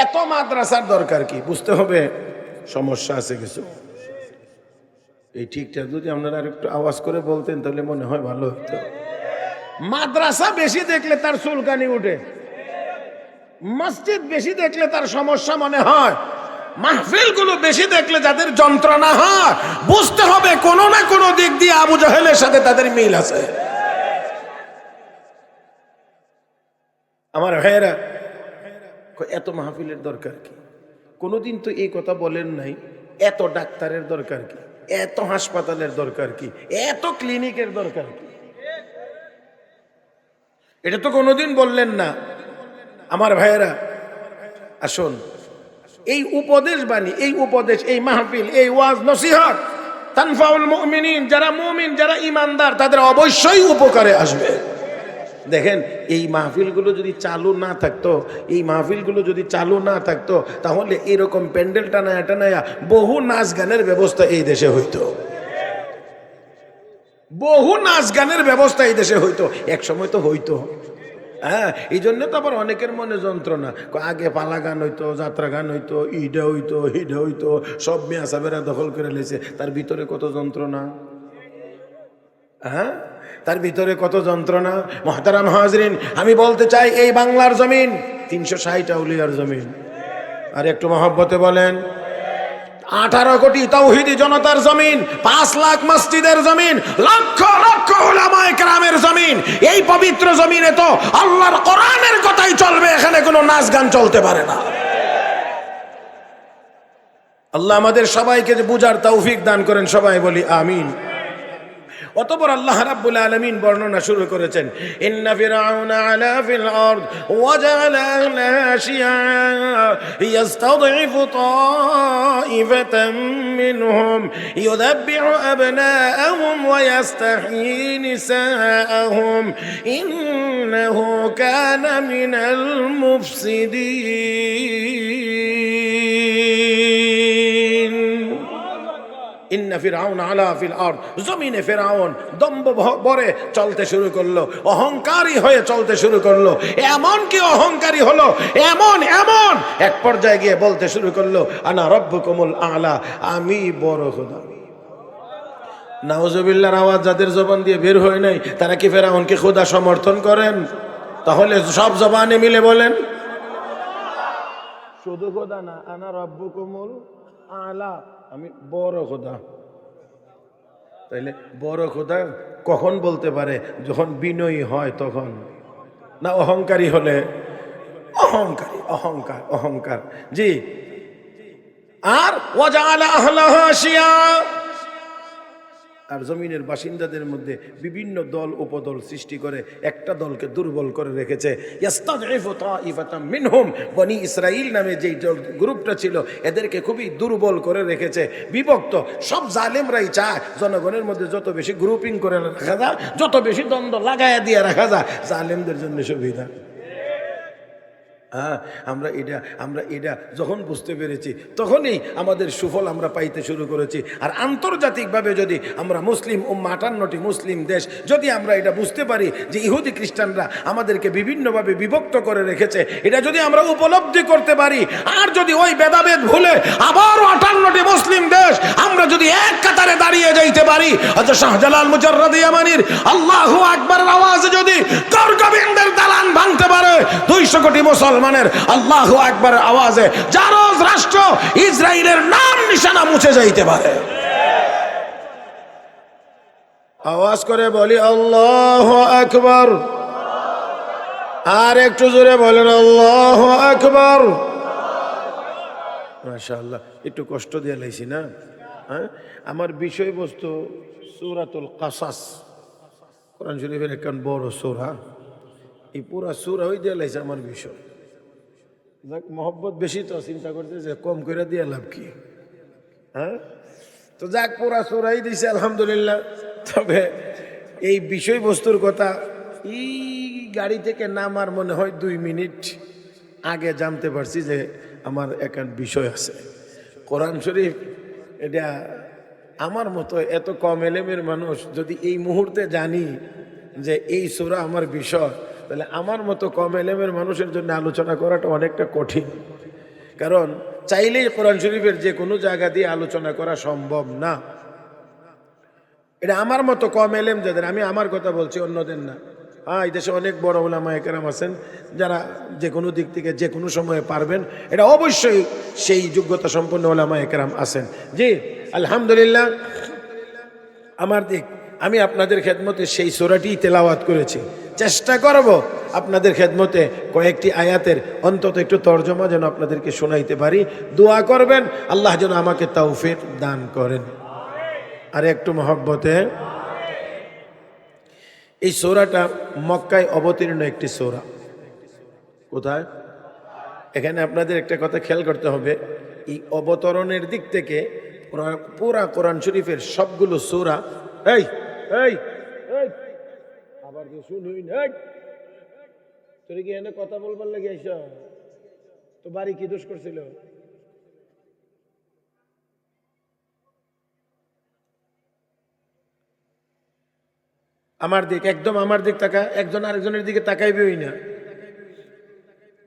এত মাদ্রাসার দরকার কি? বুঝতে হবে সমস্যা আছে কিছু। এই ঠিকঠাক যদি আপনারা আর একটু আওয়াজ করে বলতেন, তাহলে মনে হয় ভালো হতো। মাদ্রাসা বেশি দেখলে তার চুলকানি উঠে। মসজিদ বেশি দেখলে তার সমস্যা মনে হয়। মাহফিলগুলো বেশি দেখলে যাদের যন্ত্রণা হয়। বুঝতে হবে কোনো না কোনো দিক দিয়ে আবু জাহেলের সাথে তাদের মিল আছে। আমার ভাইয়েরা এত মাহফিলের দরকার কি? কোনোদিন তো এই কথা বলেন নাই, এত ডাক্তারের দরকার কি? এত হাসপাতালের দরকার কি? এত ক্লিনিকের দরকার কি? এটা তো কোনোদিন বললেন না। আমার ভাইয়েরা, আসুন। এই উপদেশ বাণী, এই উপদেশ, এই মাহফিল, এই ওয়াজ নসিহত তানফাউল মুমিনিন, যারা মুমিন, যারা ইমানদার, তাদের অবশ্যই উপকারে আসবে। দেখেন, এই মাহফিলগুলো যদি চালু না থাকতো, এই মাহফিলগুলো যদি চালু না থাকতো, তাহলে এরকম প্যান্ডেল টানায়া টানায়া বহু নাচ গানের ব্যবস্থা এই দেশে হইতো। বহু নাচ গানের ব্যবস্থা এই দেশে হইতো। এক সময় তো হইতো। হ্যাঁ এই জন্য তো আবার অনেকের মনে যন্ত্রণা। আগে পালা গান হইতো, যাত্রা গান হইতো, ইডা হইতো, হিডা হইতো, সব মেয়া সাবেরা দখল করে লেছে। তার ভিতরে কত যন্ত্রণা? হ্যাঁ? তার ভিতরে কত যন্ত্রণা? মহতারাম হাজরিন, আমি বলতে চাই এই বাংলার জমিন, তিনশো ষাট আউলিয়ার জমিন। আর একটু মহব্বতে বলেন, আঠারো কোটি তৌহিদি জনতার জমিন, পাঁচ লাখ মসজিদের জমিন, লক্ষ লক্ষ কেরামের জমিন। এই পবিত্র জমিনে তো আল্লাহর কোরআনের কথাই চলবে, এখানে কোনো নাচ গান চলতে পারে না। আল্লাহ আমাদের সবাইকে যে বুঝার তৌফিক দান করেন, সবাই বলি আমিন। অতপর আল্লাহ রাব্বুল আলামিন বর্ণনা শুরু করেছেন ইন্না ফিরআউনা আলা ফিল আরদ ওয়া জাআলা আহলাহা শিয়া ইয়াস্তাদঈফু তাইফাতাম মিনহুম ইউদাব্বিহু আবনাআহুম ওয়া ইয়াস্তাহয়ী নিসাআহুম ইন্নাহু কানা মিনাল মুফসিদিন ফিরাউন, আলা ফিল আরদ। জমিনে ফিরাউন দম্ভ ভ- ভরে চলতে শুরু করল, অহংকারী হয়ে চলতে শুরু করল। এমন কি অহংকারী হলো? এমন এমন। এক পর্যায়ে গিয়ে বলতে শুরু করল, আনা রব্বুকুমুল আলা, আমি বড় খোদা। নাউজুবিল্লাহর আওয়াজ যাদের জবান দিয়ে বের হয় নাই, তারা কি ফেরাউনকে খোদা সমর্থন করেন? তাহলে সব জবানে মিলে বলেন। শুধু খোদা না, আনা রব্বুকুমুল আলা, আমি বড় খোদা। তাইলে বড় খোদা কখন বলতে পারে? যখন বিনয়ী হয় তখন। না অহংকারী হলে? অহংকারী, অহংকার অহংকার। জি। আর ওজা আহলাহা শিয়া আর জমিনের বাসিন্দাদের মধ্যে বিভিন্ন দল, উপদল সৃষ্টি করে একটা দলকে দুর্বল করে রেখেছে। মিনহুম। বনি ইসরাইল নামে যেই দল, গ্রুপটা ছিল, এদেরকে খুবই দুর্বল করে রেখেছে। বিভক্ত, সব জালেমরাই চায় জনগণের মধ্যে যত বেশি গ্রুপিং করে রাখা যায়, যত বেশি দ্বন্দ্ব লাগাইয়া দিয়ে রাখা যায়, জালেমদের জন্য সুবিধা। হ্যাঁ আমরা এটা আমরা এটা যখন বুঝতে পেরেছি, তখনই আমাদের সুফল আমরা পাইতে শুরু করেছি। আর আন্তর্জাতিকভাবে যদি আমরা মুসলিম ও মাটান্নটি মুসলিম দেশ, যদি আমরা এটা বুঝতে পারি যে ইহুদি খ্রিস্টানরা আমাদেরকে বিভিন্নভাবে বিভক্ত করে রেখেছে, এটা যদি আমরা উপলব্ধি করতে পারি, আর যদি ওই ভেদাভেদ ভুলে আবারও আটান্নটি মুসলিম দেশ আমরা যদি এক কাতারে দাঁড়িয়ে যাইতে পারি। অথচ শাহজালাল মুজাররাদি আমানির আল্লাহ আকবরের আওয়াজে যদি কর্কবিন্দের দালান ভাঙতে পারে, দুইশো কোটি মুসলমানের আল্লাহ আকবরের আওয়াজে জারজ রাষ্ট্র ইসরায়েলের নাম নিশানা মুছে যাইতে পারে। আওয়াজ করে বলি, আল্লাহ আকবর। আর একটু জোরে বলেন, আল্লাহ আকবর। মাশাআল্লাহ, একটু কষ্ট দিয়ে লাইছি না? হ্যাঁ? আমার বিষয়বস্তু সুরাতুল কাসাস। কোরআন শরীফের একখান বড় সুরা। এই পুরা সুরা হয়ে দিয়ে লাইছে আমার বিষয়। যাক, মহব্বত বেশি তো, চিন্তা করতে যে কম করে দিয়ে লাভ কি? হ্যাঁ? তো যাক, পুরা সুরাই দিছে, আলহামদুলিল্লাহ। তবে এই বিষয়বস্তুর কথা এই গাড়ি থেকে নামার মনে হয় দুই মিনিট আগে জানতে পারছি যে আমার একান বিষয় আছে। কোরআন শরীফ এটা আমার মতো এত কম এলেমের মানুষ যদি এই মুহূর্তে জানি যে এই সুরা আমার বিষয় তাহলে আমার মতো কম এলেমের মানুষের জন্য আলোচনা করাটা অনেকটা কঠিন। কারণ চাইলেই কোরআন শরীফের যে কোনো জায়গা দিয়ে আলোচনা করা সম্ভব না। এটা আমার মতো কম এলেম যাদের, আমি আমার কথা বলছি, অন্যদের না। হ্যাঁ এই দেশে অনেক বড় ওলামা একরাম আছেন, যারা যে কোনো দিক থেকে যে কোনো সময়ে পারবেন, এটা অবশ্যই সেই যোগ্যতা সম্পন্ন ওলামা একরাম আছেন। জি, আলহামদুলিল্লাহ। আমার দিক, আমি আপনাদের খেদমতে সেই সোরাটি তেলাওয়াত করেছি। চেষ্টা করব আপনাদের খেদমতে কয়েকটি আয়াতের অন্তত একটু তর্জমা যেন আপনাদেরকে শোনাইতে পারি। দোয়া করবেন, আল্লাহ যেন আমাকে তৌফিক দান করেন। আর একটু মহব্বতে এই সোরাটা মক্কায় অবতীর্ণ একটি সোরা। কোথায়? এখানে আপনাদের একটা কথা খেয়াল করতে হবে। এই অবতরণের দিক থেকে পুরা- কোরআন শরীফের সবগুলো সোরা। এই এই আবার তোর কি এনে কথা বলবার লাগে আইস? তো বাড়ি কি দোষ করছিল? আমার দিক, একদম আমার দিক তাকা, একজন আরেকজনের দিকে তাকাইবেই না।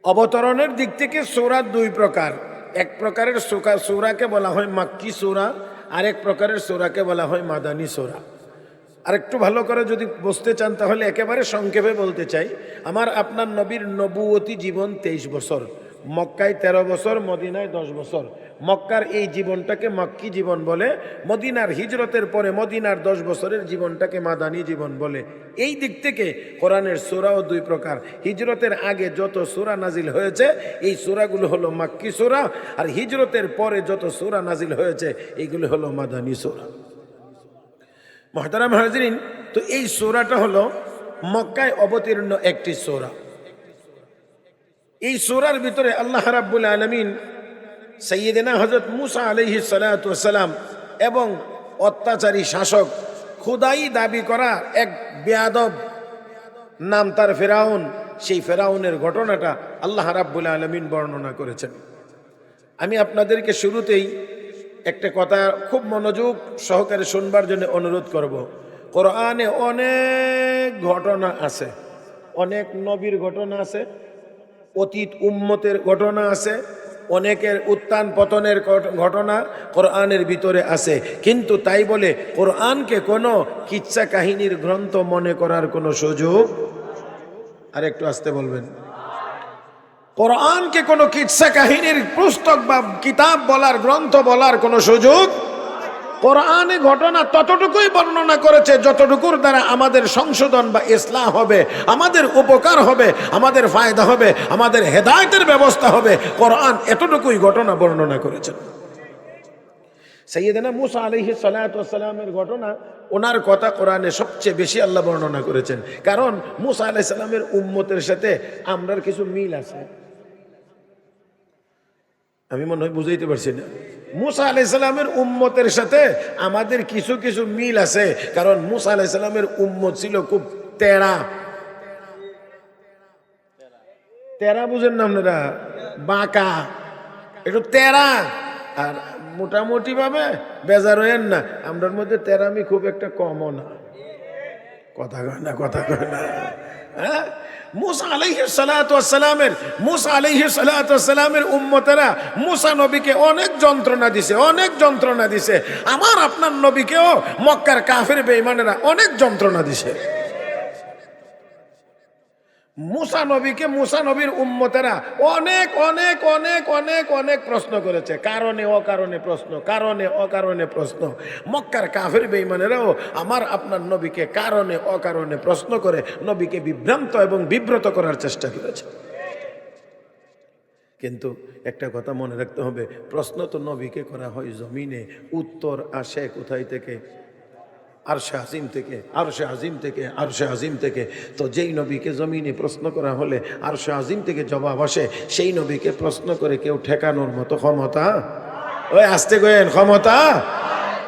অবতরণের দিক থেকে সোরা দুই প্রকার। এক প্রকারের সোকা- সোরাকে বলা হয় মাক্কি সোরা আর এক প্রকারের সোরাকে বলা হয় মাদানি সোরা। আর একটু ভালো করে যদি বসতে চান, তাহলে একেবারে সংক্ষেপে বলতে চাই, আমার আপনার নবীর নবুয়তী জীবন তেইশ বছর। মক্কায় ১৩ বছর, মদিনায় দশ বছর। মক্কার এই জীবনটাকে মাক্কি জীবন বলে, মদিনার হিজরতের পরে মদিনার দশ বছরের জীবনটাকে মাদানী জীবন বলে। এই দিক থেকে কোরআনের সোরাও দুই প্রকার। হিজরতের আগে যত সোরা নাজিল হয়েছে, এই সোরাগুলো হলো মাক্কি সোরা, আর হিজরতের পরে যত সোরা নাজিল হয়েছে, এইগুলো হলো মাদানী সোরা। মহতারাম হাজরিন, তো এই সোরাটা হলো মক্কায় অবতীর্ণ একটি সোরা। এই সোরার ভিতরে আল্লাহ রাব্বুল আলমিন সৈয়দিনা হজরত মুসা আলহি সালাম এবং অত্যাচারী শাসক খুদাই দাবি করা এক বেয়াদব নাম তার ফেরাউন, সেই ফেরাউনের ঘটনাটা আল্লাহ রাব্বুল আলমিন বর্ণনা করেছেন। আমি আপনাদেরকে শুরুতেই একটা কথা খুব মনোযোগ সহকারে শুনবার জন্য অনুরোধ করব। কোরআনে অনেক ঘটনা আছে, অনেক নবীর ঘটনা আছে অতীত উম্মতের ঘটনা আছে, অনেকের উত্থান পতনের ঘটনা কোরআনের ভিতরে আছে। কিন্তু তাই বলে কোরআনকে কোনো কিচ্ছা কাহিনীর গ্রন্থ মনে করার কোনো সুযোগ? আর একটু আসতে বলবেন। কোরআনকে কোনো কিচ্ছা কাহিনীর পুস্তক বা কিতাব বলার, গ্রন্থ বলার কোনো সুযোগ? কোরআনে ঘটনা ততটুকুই বর্ণনা করেছে, যতটুকুর দ্বারা আমাদের সংশোধন বা ইসলাম হবে, আমাদের উপকার হবে, আমাদের ফায়দা হবে, আমাদের হেদায়তের ব্যবস্থা হবে। কোরআন এতটুকুই ঘটনা বর্ণনা করেছেন সৈয়দনা মুসা আলহি সালাতামের ঘটনা, ওনার কথা কোরআনে সবচেয়ে বেশি আল্লাহ বর্ণনা করেছেন। কারণ মুসা আলাহ সাল্লামের উম্মতের সাথে আমরার কিছু মিল আছে। আমি মনে হয় বুঝাইতে পারছি না। মুসা আলাইসাল্লামের উম্মতের সাথে আমাদের কিছু কিছু মিল আছে। কারণ মুসা আলাইসাল্লামের উম্মত ছিল খুব তেরা। তেরা বুঝেন না আপনারা? বাঁকা। একটু তেরা। আর মোটামুটি ভাবে বেজার হয়েন না। আমরার মধ্যে তেরামি খুব একটা কমও না। কথা কয় না, কথা কয় না। হ্যাঁ? মুসা আলাইহি সালাতামের মুসা আলাইহি সালাতামের উম্মতেরা মুসা নবীকে অনেক যন্ত্রণা দিছে, অনেক যন্ত্রণা দিছে। আমার আপনার নবীকেও মক্কার কাফের বেইমানেরা অনেক যন্ত্রণা দিছে। মুসা নবীকে মুসা নবীর উম্মতেরা অনেক অনেক অনেক অনেক অনেক প্রশ্ন করেছে। কারণে, অকারণে প্রশ্ন, কারণে, অকারণে প্রশ্ন। মক্কার কাফের বেইমানেরাও আমার, আপনার নবীকে কারণে, অকারণে প্রশ্ন করে নবীকে বিভ্রান্ত এবং বিব্রত করার চেষ্টা করেছে। কিন্তু একটা কথা মনে রাখতে হবে, প্রশ্ন তো নবীকে করা হয় জমিনে, উত্তর আসে কোথায় থেকে? আরশে আজিম থেকে, আরশে আজিম থেকে, আরশে আজিম থেকে। তো যেই নবীকে জমিনে প্রশ্ন করা হলে আরশে আজিম থেকে জবাব আসে, সেই নবীকে প্রশ্ন করে কেউ ঠেকানোর মতো ক্ষমতা? ওই আসতে গেন ক্ষমতা?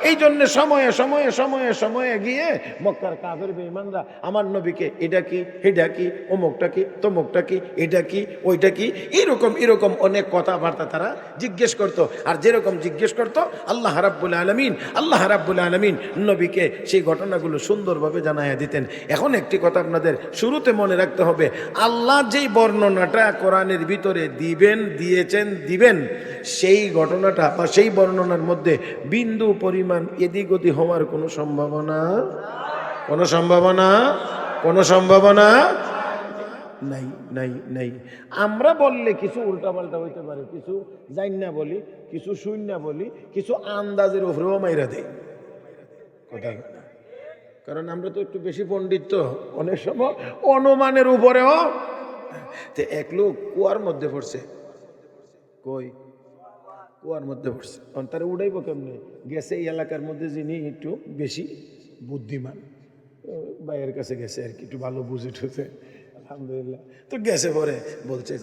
এই জন্য সময়ে সময়ে সময়ে সময়ে গিয়ে মক্কার কাফের বেঈমানরা আমার নবীকে এটা কি এটা কি, অমুকটা কি, তমুকটা কি, এটা কি, ওইটা কি, এরকম এরকম অনেক কথাবার্তা তারা জিজ্ঞেস করতো। আর যেরকম জিজ্ঞেস করতো, আল্লাহ রাব্বুল আলমিন, আল্লাহ রাব্বুল আলমিন নবীকে সেই ঘটনাগুলো সুন্দরভাবে জানাইয়া দিতেন। এখন একটি কথা আপনাদের শুরুতে মনে রাখতে হবে, আল্লাহ যেই বর্ণনাটা কোরআনের ভিতরে দিবেন, দিয়েছেন, দিবেন, সেই ঘটনাটা বা সেই বর্ণনার মধ্যে বিন্দু পরিমাণ এদিক ওদিক হওয়ার কোনো সম্ভাবনা? কোনো সম্ভাবনা? কোনো সম্ভাবনা? নাই নাই নাই। আমরা বললে কিছু উল্টাপাল্টা হইতে পারে। কিছু জান না বলি, কিছু শূন্য বলি, কিছু আন্দাজের উপরেও মাইরা দেয়। কথা কারণ আমরা তো একটু বেশি পণ্ডিত তো। অনেক সময় অনুমানের উপরেও এক লোক কুয়ার মধ্যে পড়ছে। কই? কুয়ার মধ্যে পড়ছে। তখন তারা উড়াইব কেমনে? গেছে এই এলাকার মধ্যে যিনি একটু বেশি বুদ্ধিমান ভাইয়ের কাছে গেছে আর কি, একটু ভালো বুঝে টুঝে। আলহামদুলিল্লাহ। তো গেছে পরে, বলছে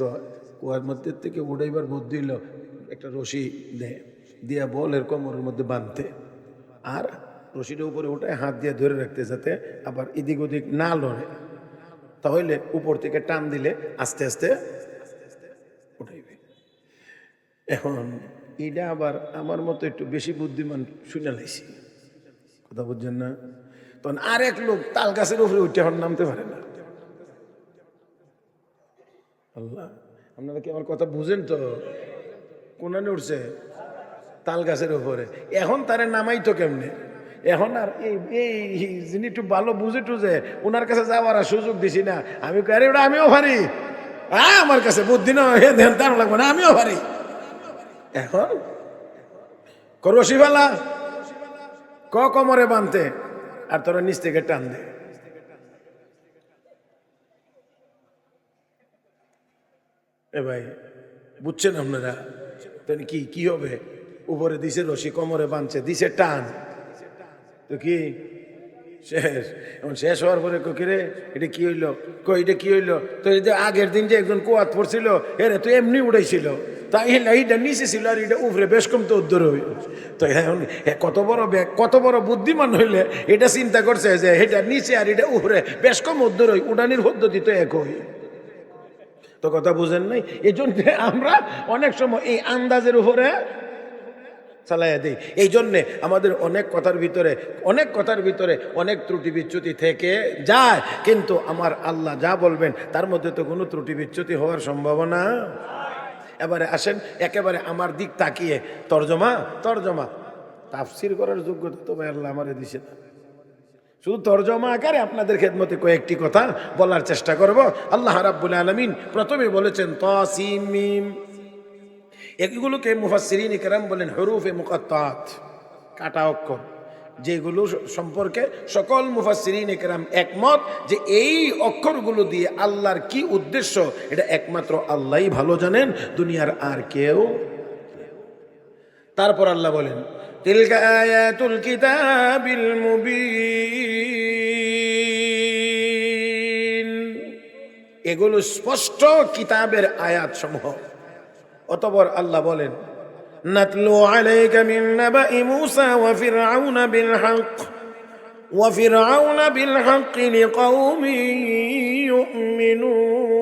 কুয়ার মধ্যে থেকে উড়াইবার বুদ্ধি হইল একটা রশি দে, দিয়া বল এর কোমরের মধ্যে বাঁধতে। আর রশিটা উপরে উঠায় হাত দিয়ে ধরে রাখতে যাতে আবার এদিক ওদিক না লড়ে। তাহলে উপর থেকে টান দিলে আস্তে আস্তে উঠাইবে। এখন এটা আবার আমার মতো একটু বেশি বুদ্ধিমান শুনে লাইছি। কথা বুঝছেন না? তখন আরেক লোক তাল গাছের উপরে উঠে এখন নামতে পারে না। আল্লাহ, আপনারা কি আমার কথা বুঝেন তো? কোনানে উঠছে তাল গাছের উপরে। এখন তারে নামাই তো কেমনে? এখন আর এই এই যিনি একটু ভালো বুঝে টুঝে, ওনার কাছে যাওয়ার আর সুযোগ দিছি না। আমি আরে ওটা আমিও পারি। হ্যাঁ আমার কাছে বুদ্ধি না ধ্যান তার লাগবে না, আমিও পারি। এখন? করসি ফেলা ক কমরে বানতে, আর তোরা নিচ থেকে টান দে। এ ভাই, বুঝছেন আপনারা? তাহলে কি কি হবে? উপরে দিছে রশি, কোমরে বাঁধছে দিছে টান। তো কি? শেষ। এখন শেষ হওয়ার পরে কিরে এটা কি হইল? কো এটা কি হইল? তো এই যে আগের দিন যে একজন কুয়াত পড়ছিল, এরে তো এমনি উড়াইছিল। তাই এইটা নিচে ছিল আর এটা উপরে বেশ কম তো উদ্ধার হইল। তো এখন কত বড় কত বড় বুদ্ধিমান হইলে এটা চিন্তা করছে যে এটা নিচে আর এটা উপরে বেশ কম উদ্ধার হই, উড়ানির পদ্ধতি তো এক হই। তো কথা বুঝেন নাই? এই জন্য আমরা অনেক সময় এই আন্দাজের উপরে চালাইয়া দিই। এই জন্যে আমাদের অনেক কথার ভিতরে, অনেক কথার ভিতরে অনেক ত্রুটি বিচ্যুতি থেকে যায়। কিন্তু আমার আল্লাহ যা বলবেন, তার মধ্যে তো কোনো ত্রুটি বিচ্যুতি হওয়ার সম্ভাবনা। এবারে আসেন, একেবারে আমার দিক তাকিয়ে, তর্জমা তর্জমা, তাফসির করার যোগ্যতা তো ভাই আল্লাহ আমারে দিছে না। শুধু তর্জমা আকারে আপনাদের খেদমতে কয়েকটি কথা বলার চেষ্টা করব। আল্লাহ রাব্বুল আলমিন প্রথমে বলেছেন তসিমিম এগুলোকে মুফাসসিরিন ইকরাম বলেন হরুফ হরুফে মুকাত্তাত, কাটা অক্ষর, যেগুলো সম্পর্কে সকল মুফাসসিরিন ইকরাম একমত যে এই অক্ষরগুলো দিয়ে আল্লাহর কি উদ্দেশ্য, এটা একমাত্র আল্লাহই ভালো জানেন, দুনিয়ার আর কেউ তারপর আল্লাহ বলেন, তিলকা আয়াতুল কিতাবিল মুবিন এগুলো স্পষ্ট কিতাবের আয়াত সমূহ অতপর আল্লাহ বলেন, নাতলু আলাইকা মিন নাবাই মূসা ওয়া ফিরআউনা বিল হক ওয়া ফিরআউনা বিল হক লিকাউমিন ইউমিনুন।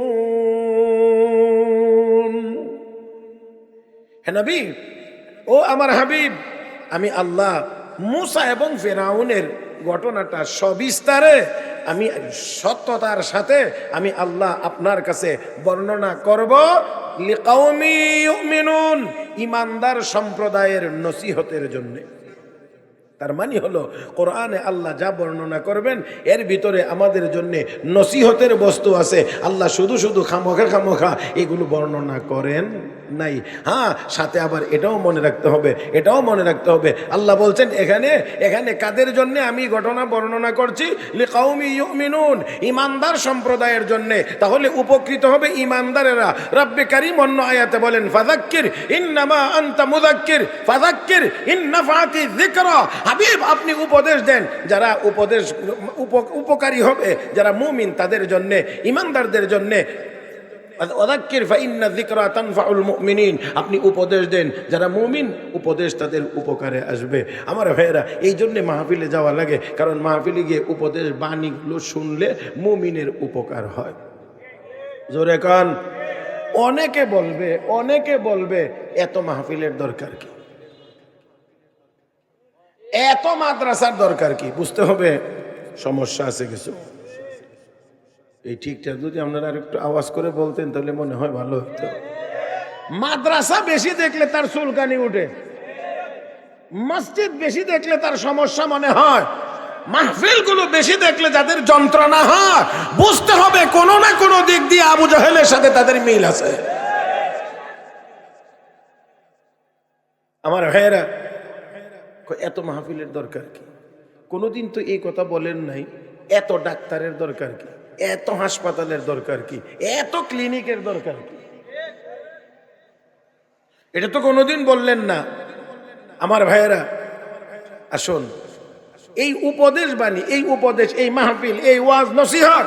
হে নবী, ও আমার হাবিব, আমি আল্লাহ মুসা এবং ফেরাউনের ঘটনাটা সবিস্তারে, আমি সত্যতার সাথে আমি আল্লাহ আপনার কাছে বর্ণনা করব। ইমানদার সম্প্রদায়ের নসিহতের জন্যে। তার মানে হলো, কোরআনে আল্লাহ যা বর্ণনা করবেন, এর ভিতরে আমাদের জন্য নসিহতের বস্তু আছে। আল্লাহ শুধু শুধু খামোখা খামোখা এগুলো বর্ণনা করেন। নাই। হ্যাঁ সাথে আবার এটাও মনে রাখতে হবে, এটাও মনে রাখতে হবে। আল্লাহ বলছেন, এখানে এখানে কাদের জন্য আমি ঘটনা বর্ণনা করছি? ইমানদার সম্প্রদায়ের জন্য। তাহলে উপকৃত হবে ইমানদারেরা রব্বে কারিম অন্য আয়াতে বলেন ফাজাক্কির ইন্নামা আনতা মুযাক্কির ফাজাক্কির ইন্নাফাতি যিকরা। হাবিব, আপনি উপদেশ দেন। যারা উপদেশ, উপ- উপকারী হবে, যারা মুমিন, তাদের জন্য ইমানদারদের জন্য আপনি উপদেশ দেন, যারা মুমিন, উপদেশ তাদের উপকারে আসবে। আমার ভাইয়েরা এই জন্যে মাহফিলে যাওয়া লাগে, কারণ মাহফিলে গিয়ে উপদেশ বাণীগুলো শুনলে মুমিনের উপকার হয়। জোরে কান। অনেকে বলবে অনেকে বলবে, এত মাহফিলের দরকার কি? এত মাদ্রাসার দরকার কি? বুঝতে হবে, সমস্যা আছে কিছু। এই ঠিকঠাক যদি আপনারা আর একটু আওয়াজ করে বলতেন, তাহলে মনে হয় ভালো হতো। মাদ্রাসা বেশি দেখলে তার চুলকানি উঠে। মসজিদ বেশি দেখলে তার সমস্যা মনে হয়। মাহফিলগুলো বেশি দেখলে যাদের যন্ত্রণা হয়, বুঝতে হবে কোনো না কোনো দিক দিয়ে আবু জাহেলের সাথে তাদের মিল আছে। আমার ভাইয়েরা এত মাহফিলের দরকার কি? কোনোদিন তো এই কথা বলেন নাই, এত ডাক্তারের দরকার কি? এত হাসপাতালের দরকার কি? এত ক্লিনিকের দরকার কি? এটা তো কোনোদিন বললেন না। আমার ভাইয়েরা, আসুন। এই উপদেশ বাণী, এই উপদেশ, এই মাহফিল, এই ওয়াজ নসিহত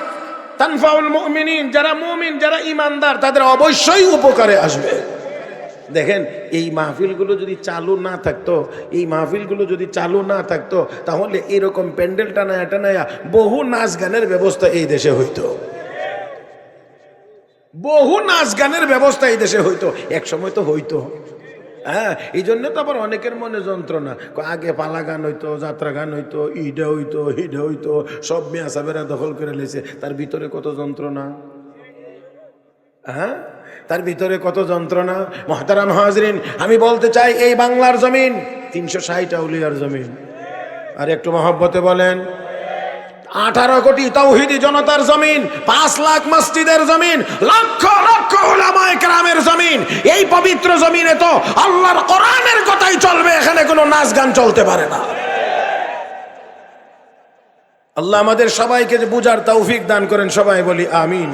তানফাউল মুমিনিন, যারা মুমিন, যারা ইমানদার তাদের অবশ্যই উপকারে আসবে। দেখেন, এই মাহফিলগুলো যদি চালু না থাকতো, এই মাহফিলগুলো যদি চালু না থাকতো, তাহলে এরকম প্যান্ডেল টানায়া টানায়া বহু নাচ গানের ব্যবস্থা এই দেশে হইতো। বহু নাচ গানের ব্যবস্থা এই দেশে হইতো। এক সময় তো হইতো। হ্যাঁ এই জন্য তো আবার অনেকের মনে যন্ত্রণা। আগে পালা গান হইতো, যাত্রা গান হইতো, ইডা হইতো, হিডা হইতো, সব মেয়া সাবেরা দখল করে লেছে। তার ভিতরে কত যন্ত্রণা? হ্যাঁ? তার ভিতরে কত যন্ত্রণা? মহতারাম হাজরিন, আমি বলতে চাই এই বাংলার জমিন, তিনশো ষাট আউলিয়ার জমিন। আর একটু মহব্বতে বলেন, আঠারো কোটি তৌহিদি জনতার জমিন, পাঁচ লাখ মসজিদের জমিন, লক্ষ লক্ষ কেরামের জমিন। এই পবিত্র জমিনে তো আল্লাহর কোরআনের কথাই চলবে, এখানে কোনো নাচ গান চলতে পারে না। আল্লাহ আমাদের সবাইকে যে বুঝার তৌফিক দান করেন, সবাই বলি আমিন।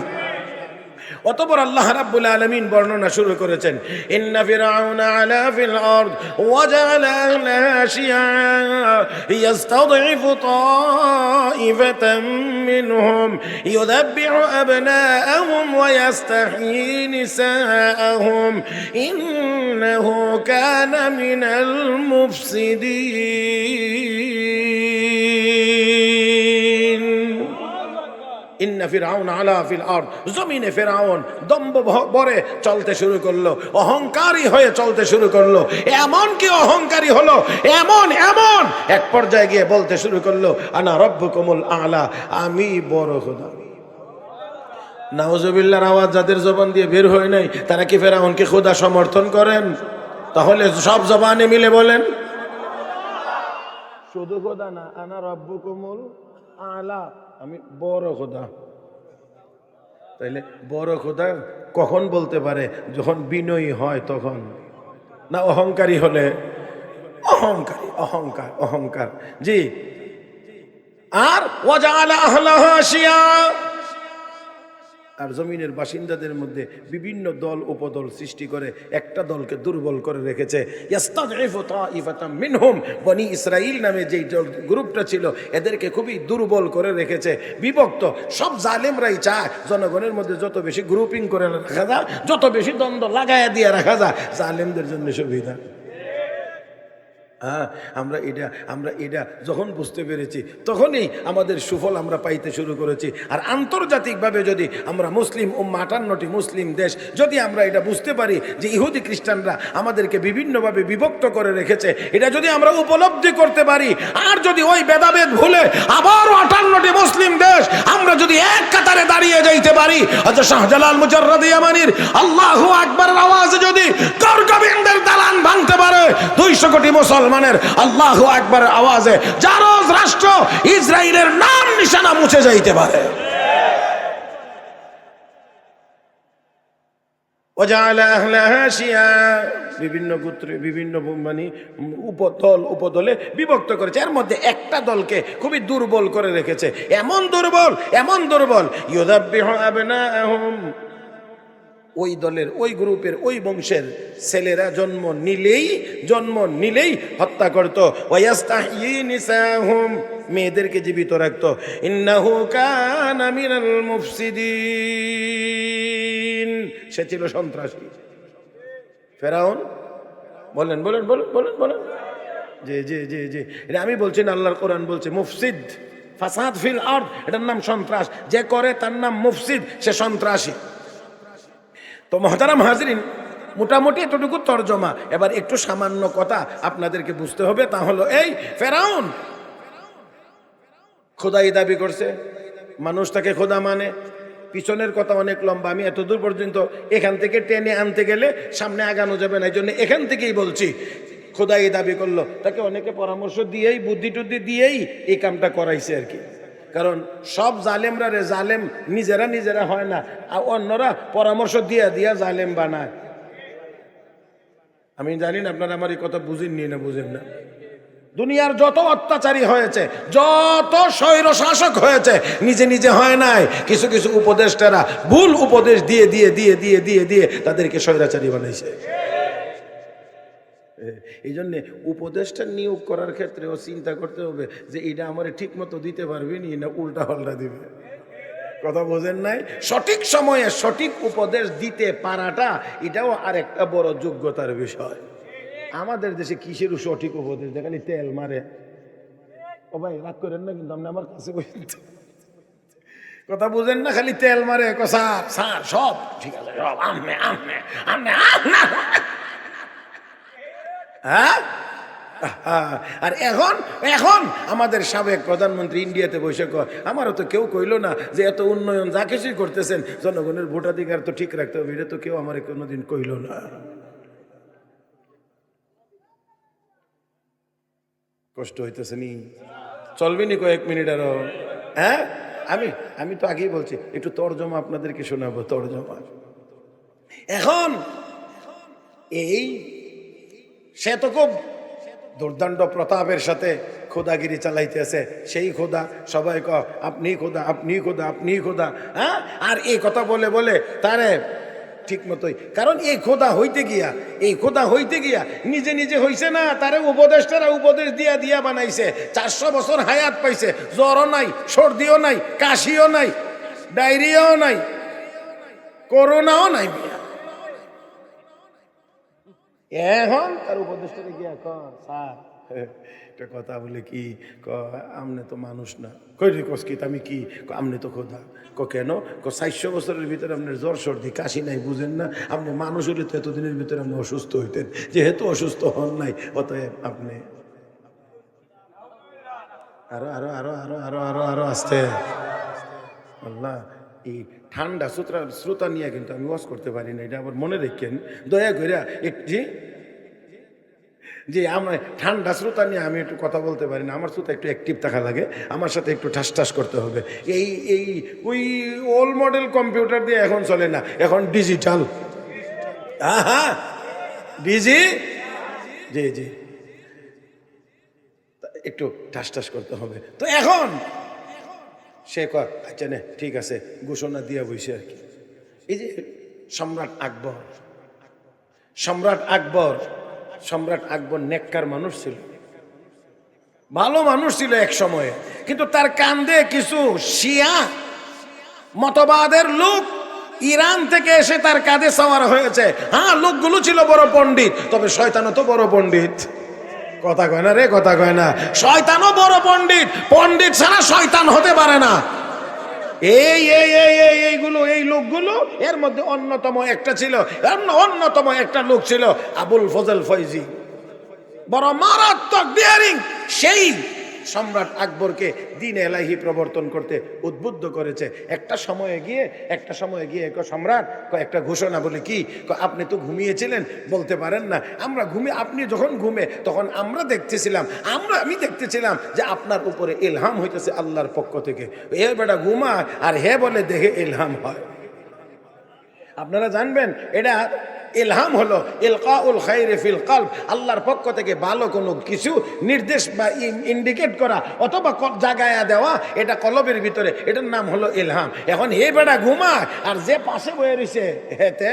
অতপর আল্লাহ রাব্বুল আলামিন বর্ণনা শুরু করেছেন ইন্না ফিরআউনা আলা ফিল আরদ ওয়া জাআলা আহলাহা শিয়া ইয়াস্তাদঈফু তাইফাতাম মিনহুম ইউযাব্বিহু আবনাআহুম ওয়া ইয়াস্তাহয়ী নিসাআহুম ইন্নাহু কানা মিনাল মুফসিদিন ইন্না ফিরাউন আলা ফিল আরদ। জমিনে ফিরাউন দম্ভ ভ- ভরে চলতে শুরু করল, অহংকারী হয়ে চলতে শুরু করল। এমন কি অহংকারী হলো? এমন এমন। এক পর্যায়ে গিয়ে বলতে শুরু করল, আনা রব্বুকুমুল আলা, আমি বড় খোদা। নাউজুবিল্লাহর আওয়াজ যাদের জবান দিয়ে বের হয় নাই, তারা কি ফেরাউনকে খোদা সমর্থন করেন? তাহলে সব জবানে মিলে বলেন। শুধু খোদা না, আনা রব্বুকুমুল আলা। আমি বড় খোদা। তাইলে বড় খোদা কখন বলতে পারে? যখন বিনয়ী হয় তখন। না অহংকারী হলে? অহংকারী, অহংকার অহংকার। জি। আর ওয়াজাআলা আহলাহা শিয়া আর জমিনের বাসিন্দাদের মধ্যে বিভিন্ন দল, উপদল সৃষ্টি করে একটা দলকে দুর্বল করে রেখেছে। মিনহুম। বনি ইসরাইল নামে যেই গ্রুপটা ছিল, এদেরকে খুবই দুর্বল করে রেখেছে। বিভক্ত, সব জালেমরাই চায় জনগণের মধ্যে যত বেশি গ্রুপিং করে রাখা যায়, যত বেশি দ্বন্দ্ব লাগাইয়া দিয়ে রাখা যায়, জালেমদের জন্য সুবিধা। হ্যাঁ আমরা এটা আমরা এটা যখন বুঝতে পেরেছি, তখনই আমাদের সুফল আমরা পাইতে শুরু করেছি। আর আন্তর্জাতিকভাবে যদি আমরা মুসলিম ও আটান্নটি মুসলিম দেশ, যদি আমরা এটা বুঝতে পারি যে ইহুদি খ্রিস্টানরা আমাদেরকে বিভিন্নভাবে বিভক্ত করে রেখেছে, এটা যদি আমরা উপলব্ধি করতে পারি, আর যদি ওই ভেদাভেদ ভুলে আবারও আটান্নটি মুসলিম দেশ আমরা যদি এক কাতারে দাঁড়িয়ে যাইতে পারি অথচ শাহজালাল মুজাররাদি আল্লাহ আকবরের আওয়াজে যদি কর্কবিন্দের দালান ভাঙতে পারে, দুইশো কোটি মুসলমানের আল্লাহ একবার আওয়াজে জারজ রাষ্ট্র ইসরায়েলের নাম নিশানা মুছে যাইতে পারে। বিভিন্ন গোত্রে, বিভিন্ন মানে উপদল, উপদলে বিভক্ত করেছে। এর মধ্যে একটা দলকে খুবই দুর্বল করে রেখেছে। এমন দুর্বল এমন দুর্বল। ইয়োধাব্য না ওই দলের, ওই গ্রুপের, ওই বংশের ছেলেরা জন্ম নিলেই জন্ম নিলেই হত্যা করত। মেয়েদেরকে জীবিত রাখতো। ইন্নাহু সে ছিল সন্ত্রাসী। ফেরাউন? বলেন বলেন বলেন বলেন বলেন। জি জি জি জি। এটা আমি বলছি না, আল্লাহর কোরআন বলছে, মুফসিদ। ফাসাদ ফিল আর্থ এটার নাম সন্ত্রাস। যে করে তার নাম মুফসিদ, সে সন্ত্রাসী। তো মহতারাম হাজরিন, মোটামুটি এতটুকু তর্জমা। এবার একটু সামান্য কথা আপনাদেরকে বুঝতে হবে, তা হলো এই ফেরাউন। খোদাই দাবি করছে, মানুষ তাকে খোদা মানে। পিছনের কথা অনেক লম্বা, আমি এতদূর পর্যন্ত এখান থেকে টেনে আনতে গেলে সামনে আগানো যাবে না, এই জন্য এখান থেকেই বলছি, খোদাই দাবি করল। তাকে অনেকে পরামর্শ দিয়েই, বুদ্ধি টুদ্ধি দিয়েই এই কামটা করাইছে আর কি। কারণ সব জালেমরা রে জালেম, নিজেরা নিজেরা হয় না। আর অন্যরা পরামর্শ দিয়া দিয়া জালেম বানায়। আমি জানি না আপনারা আমার এই কথা বুঝেননি না বুঝেন না। দুনিয়ার যত অত্যাচারী হয়েছে, যত স্বৈর শাসক হয়েছে, নিজে নিজে হয় নাই। কিছু কিছু উপদেষ্টারা ভুল উপদেশ দিয়ে দিয়ে দিয়ে দিয়ে দিয়ে দিয়ে তাদেরকে স্বৈরাচারী বানাইছে। এই জন্যে উপদেশটা নিয়োগ করার ক্ষেত্রেও চিন্তা করতে হবে যে এটা আমার ঠিক মতো দিতে পারবে নি না উল্টা পাল্টা দিবে। কথা বোঝেন নাই? সঠিক সময়ে সঠিক উপদেশ দিতে পারাটা এটাও আরেকটা বড় যোগ্যতার বিষয়। আমাদের দেশে কিসের সঠিক উপদেশ? দেখালি তেল মারে। ও ভাই, রাগ করেন না কিন্তু আপনি আমার কাছে কথা বুঝেন না? খালি তেল মারে। ক স্যার স্যার, সব। ঠিক আছে, সব। আমনে আমনে আমনে হ্যাঁ? আর এখন এখন আমাদের সাবেক প্রধানমন্ত্রী ইন্ডিয়াতে বসে কয়, আমারও তো কেউ কইলো না যে এত উন্নয়ন যা কিছুই করতেছেন, জনগণের ভোটাধিকার তো ঠিক রাখতে হবে, এটা তো কেউ আমার কোনোদিন কইলো না। কষ্ট হইতেছে নি? চলবে নি কয়েক মিনিট আরও। হ্যাঁ? আমি আমি তো আগেই বলছি, একটু তর্জমা আপনাদেরকে শোনাবো, তর্জমা। এখন এই সে তো খুব দুর্দান্ত প্রতাপের সাথে খোদাগিরি চালাইতেছে সেই খোদা সবাই ক আপনি খোদা আপনি খোদা আপনি খোদা। হ্যাঁ? আর এই কথা বলে বলে তারে ঠিক মতোই। কারণ এই খোদা হইতে গিয়া, এই খোদা হইতে গিয়া নিজে নিজে হইছে না, তারে উপদেশটারা উপদেশ দিয়া দিয়া বানাইছে। চারশো বছর হায়াত পাইছে, জ্বরও নাই, সর্দিও নাই, কাশিও নাই, ডায়রিয়াও নাই, করোনাও নাই। এখন? তার উপদেশটা গিয়া ক স্যার। একটা কথা বলে কি ক আমনে তো মানুষ না। কই রে আমি কি? ক, আমনে তো খোদা। ক কেন? ক চারশো বছরের ভিতরে আপনার জ্বর সর্দি কাশি নাই বুঝেন না? আপনি মানুষ হলে তো এতদিনের ভিতরে আপনি অসুস্থ হইতেন। যেহেতু অসুস্থ হন নাই অতএব আপনি আরও আরও আরও আরও আরও আরও আরও আসতে। আল্লাহ এই ঠান্ডা শ্রোতা শ্রোতা নিয়ে কিন্তু আমি ওয়াজ করতে পারি না, এটা আবার মনে রেখেন। দয়া করে একটি যে আমার ঠান্ডা শ্রোতা নিয়ে আমি একটু কথা বলতে পারি না, আমার শ্রোতা একটু অ্যাক্টিভ থাকা লাগে, আমার সাথে একটু ঠাস ঠাস করতে হবে। এই এই ওই ওল্ড মডেল কম্পিউটার দিয়ে এখন চলে না, এখন ডিজিটাল হ্যাঁ ডিজি জি জি। একটু ঠাস ঠাস করতে হবে। তো এখন সে কয় আচ্ছা নে, ঠিক আছে, ঘোষণা দিয়া বইছে আর কি। এই যে সম্রাট আকবর সম্রাট আকবর সম্রাট আকবর নেককার মানুষ ছিল। ভালো মানুষ ছিল এক সময়ে, কিন্তু তার কান্দে কিছু শিয়া মতবাদের লোক ইরান থেকে এসে তার কাঁধে সাওয়ার হয়েছে। হ্যাঁ লোকগুলো ছিল বড় পণ্ডিত, তবে শয়তানও তো বড় পণ্ডিত। কথা কয় না রে, কথা কয় না। শয়তানও বড় পণ্ডিত পণ্ডিত ছাড়া শয়তান হতে পারে না। এই এই এই এই, এইগুলো, এই লোকগুলো, এর মধ্যে অন্যতম একটা ছিল অন্যতম একটা লোক ছিল আবুল ফজল ফৈজি। বড় মারাত্মক ডিয়ারিং সেই সম্রাট আকবরকে দিন এলাহি প্রবর্তন করতে উদ্বুদ্ধ করেছে। একটা সময়ে গিয়ে, একটা সময়ে গিয়ে ক সম্রাট একটা ঘোষণা বলে কি? আপনি তো ঘুমিয়েছিলেন, বলতে পারেন না। আমরা ঘুমিয়ে আপনি যখন ঘুমে, তখন আমরা দেখতেছিলাম, আমরা, আমি দেখতেছিলাম যে আপনার উপরে এলহাম হইতেছে আল্লাহর পক্ষ থেকে। এ বেটা ঘুমা আর হে বলে দেখে এলহাম হয়। আপনারা জানবেন, এটা ইলহাম হলো ইলকাউল খাইরে ফিল কলব। আল্লাহর পক্ষ থেকে ভালো কোনো কিছু নির্দেশ বা ইন্ডিকেট করা অথবা জাগায়া দেওয়া, এটা কলবের ভিতরে, এটার নাম হলো ইলহাম। এখন হে বেড়া ঘুমা আর যে পাশে বয়ে রয়েছে হেতে